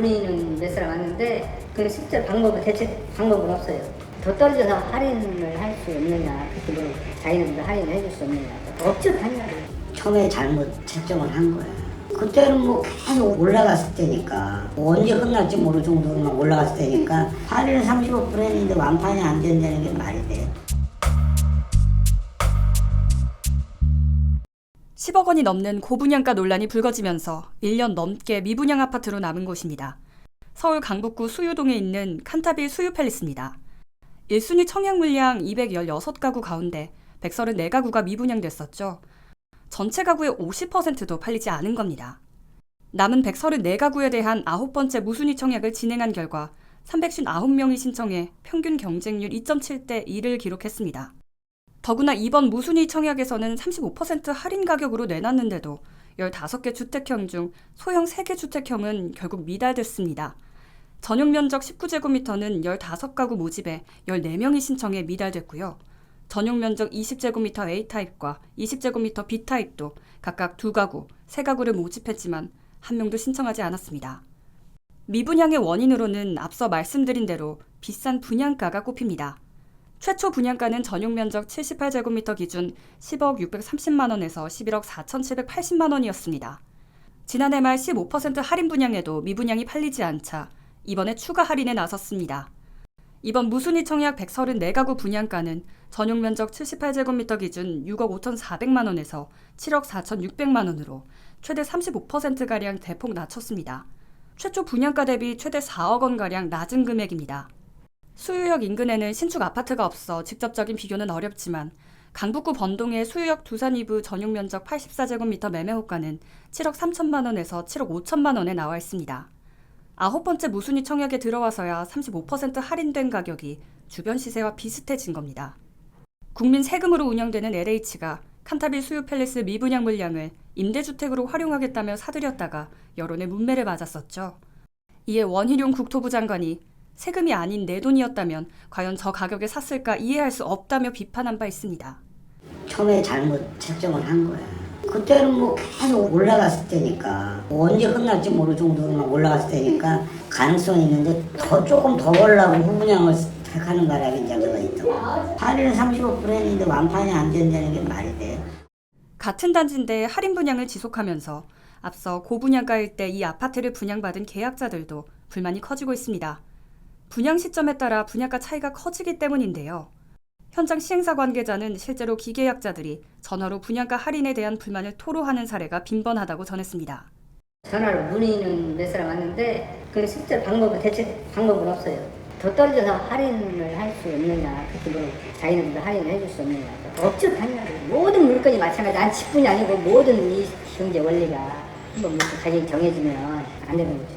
문의는 몇 사람 왔는데 그 실제 방법은 대체 방법은 없어요. 더 떨어져서 할인을 할 수 없느냐, 그렇게 물어 자기네들도 할인을 해줄 수 없느냐. 없죠, 당연히. 처음에 잘못 책정을 한 거야. 그때는 뭐 계속 올라갔을 때니까 언제 끝날지 모를 정도로 막 올라갔을 때니까 할인 35% 했는데 완판이 안 된다는 게 말이 돼. 10억 원이 넘는 고분양가 논란이 불거지면서 1년 넘게 미분양 아파트로 남은 곳입니다. 서울 강북구 수유동에 있는 칸타빌 수유팰리스입니다. 1순위 청약 물량 216가구 가운데 134가구가 미분양됐었죠. 전체 가구의 50%도 팔리지 않은 겁니다. 남은 134가구에 대한 아홉 번째 무순위 청약을 진행한 결과 359명이 신청해 평균 경쟁률 2.7대 1을 기록했습니다. 더구나 이번 무순위 청약에서는 35% 할인 가격으로 내놨는데도 15개 주택형 중 소형 3개 주택형은 결국 미달됐습니다. 전용 면적 19제곱미터는 15가구 모집에 14명이 신청해 미달됐고요. 전용 면적 20제곱미터 A타입과 20제곱미터 B타입도 각각 2가구, 3가구를 모집했지만 한 명도 신청하지 않았습니다. 미분양의 원인으로는 앞서 말씀드린 대로 비싼 분양가가 꼽힙니다. 최초 분양가는 전용 면적 78제곱미터 기준 10억 630만 원에서 11억 4,780만 원이었습니다. 지난해 말 15% 할인 분양에도 미분양이 팔리지 않자 이번에 추가 할인에 나섰습니다. 이번 무순위 청약 134가구 분양가는 전용 면적 78제곱미터 기준 6억 5,400만 원에서 7억 4,600만 원으로 최대 35%가량 대폭 낮췄습니다. 최초 분양가 대비 최대 4억 원가량 낮은 금액입니다. 수유역 인근에는 신축 아파트가 없어 직접적인 비교는 어렵지만 강북구 번동의 수유역 두산 이부 전용 면적 84제곱미터 매매 호가는 7억 3천만 원에서 7억 5천만 원에 나와 있습니다. 아홉 번째 무순위 청약에 들어와서야 35% 할인된 가격이 주변 시세와 비슷해진 겁니다. 국민 세금으로 운영되는 LH가 칸타빌 수유 팰리스 미분양 물량을 임대주택으로 활용하겠다며 사들였다가 여론의 문매를 맞았었죠. 이에 원희룡 국토부 장관이 세금이 아닌 내 돈이었다면 과연 저 가격에 샀을까 이해할 수 없다며 비판한 바 있습니다. 처음에 잘못 책정을 한 거야. 그때는 뭐 계속 올라갔을 때니까 언제 끝날지 모를 정도로 막 올라갔을 때니까 가능성이 있는데 더 조금 더 올라고 후분양을 택하는 바람에 이제 그거 있다고. 할인 35% 했는데 완판이 안 된다는 게 말이 돼. 같은 단지인데 할인 분양을 지속하면서 앞서 고분양가일 때 이 아파트를 분양받은 계약자들도 불만이 커지고 있습니다. 분양 시점에 따라 분양가 차이가 커지기 때문인데요. 현장 시행사 관계자는 실제로 기계약자들이 전화로 분양가 할인에 대한 불만을 토로하는 사례가 빈번하다고 전했습니다. 전화로 문의는 몇 사람 왔는데 그 실제 방법은 대체 방법은 없어요. 더 떨어져서 할인을 할수 없느냐, 그렇게 물어 자기네들도 할인을 해줄 수 없느냐. 없죠, 당연히. 모든 물건이 마찬가지. 난 직분이 아니고 모든 이 경제 원리가 한번 가격이 정해지면 안 되는 거죠.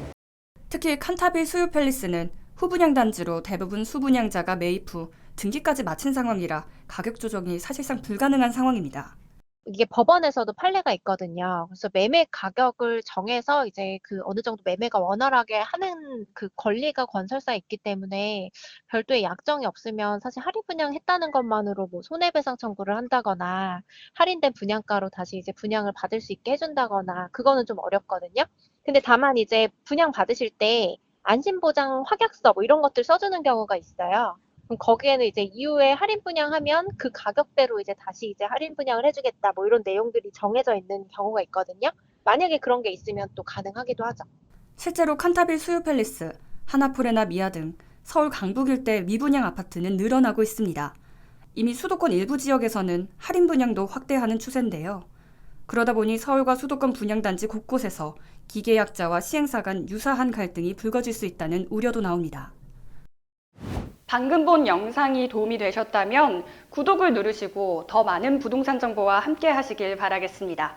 특히 칸타빌 수유 팰리스는 후분양 단지로 대부분 수분양자가 매입 후 등기까지 마친 상황이라 가격 조정이 사실상 불가능한 상황입니다. 이게 법원에서도 판례가 있거든요. 그래서 매매 가격을 정해서 이제 그 어느 정도 매매가 원활하게 하는 그 권리가 건설사에 있기 때문에 별도의 약정이 없으면 사실 할인 분양했다는 것만으로 뭐 손해배상 청구를 한다거나 할인된 분양가로 다시 이제 분양을 받을 수 있게 해준다거나 그거는 좀 어렵거든요. 근데 다만 이제 분양 받으실 때 안심보장 확약서 뭐 이런 것들 써주는 경우가 있어요. 그럼 거기에는 이제 이후에 할인 분양하면 그 가격대로 이제 다시 이제 할인 분양을 해주겠다 뭐 이런 내용들이 정해져 있는 경우가 있거든요. 만약에 그런 게 있으면 또 가능하기도 하죠. 실제로 칸타빌 수유 팰리스, 하나포레나 미아 등 서울 강북 일대 미분양 아파트는 늘어나고 있습니다. 이미 수도권 일부 지역에서는 할인 분양도 확대하는 추세인데요. 그러다 보니 서울과 수도권 분양단지 곳곳에서 기계약자와 시행사 간 유사한 갈등이 불거질 수 있다는 우려도 나옵니다. 방금 본 영상이 도움이 되셨다면 구독을 누르시고 더 많은 부동산 정보와 함께 하시길 바라겠습니다.